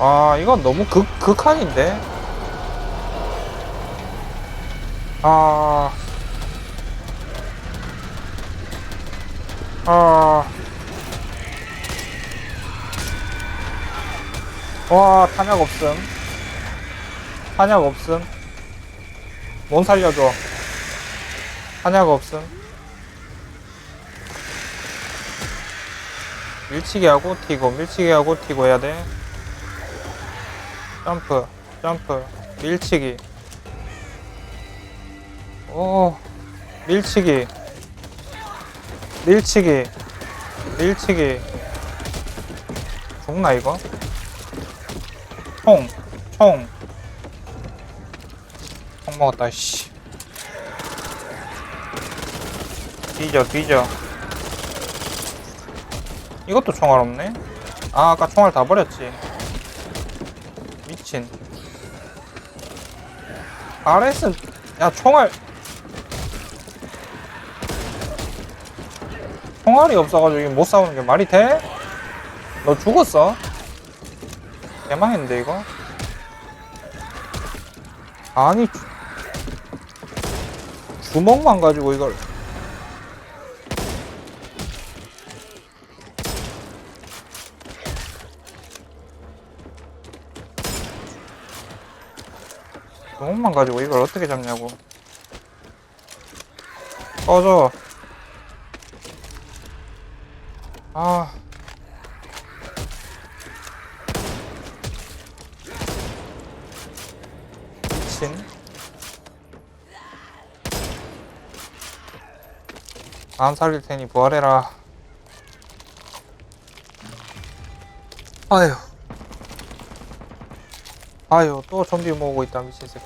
아 이건 너무 극, 극한인데? 아... 아... 와 탄약 없음. 탄약 없음. 뭔 살려줘. 탄약 없음. 밀치기 하고 튀고 밀치기 하고 튀고 해야 돼 점프 점프 밀치기 오 밀치기 밀치기 밀치기 죽나 이거? 총, 총. 총 먹었다, 씨. 뒤져, 뒤져. 이것도 총알 없네? 아, 아까 총알 다 버렸지. 미친. RS, 야, 총알. 총알이 없어가지고 못 싸우는 게 말이 돼? 너 죽었어? 개망했는데 이거? 아니 주, 주먹만 가지고 이걸 주먹만 가지고 이걸 어떻게 잡냐고. 꺼져. 아. 미친. 안 살릴 테니 부활해라. 아휴 아휴 또 좀비 모으고 있다 미친 새끼